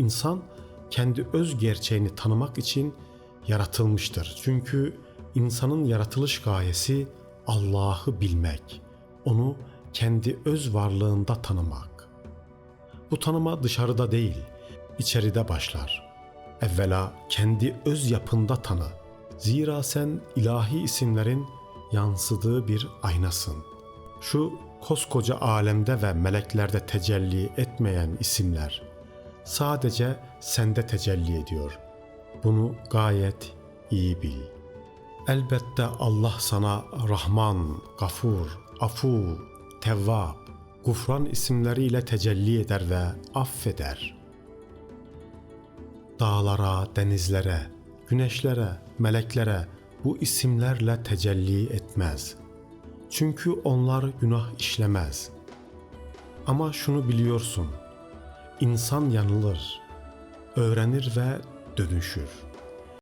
İnsan kendi öz gerçeğini tanımak için yaratılmıştır. Çünkü insanın yaratılış gayesi Allah'ı bilmek, onu kendi öz varlığında tanımak. Bu tanıma dışarıda değil, içeride başlar. Evvela kendi öz yapında tanı. Zira sen ilahi isimlerin yansıdığı bir aynasın. Şu koskoca alemde ve meleklerde tecelli etmeyen isimler sadece sende tecelli ediyor. Bunu gayet iyi bil. Elbette Allah sana Rahman, Gafur, Afu, Tevvab, Gufran isimleriyle tecelli eder ve affeder. Dağlara, denizlere, güneşlere, meleklere bu isimlerle tecelli etmez. Çünkü onlar günah işlemez. Ama şunu biliyorsun, insan yanılır, öğrenir ve dönüşür.''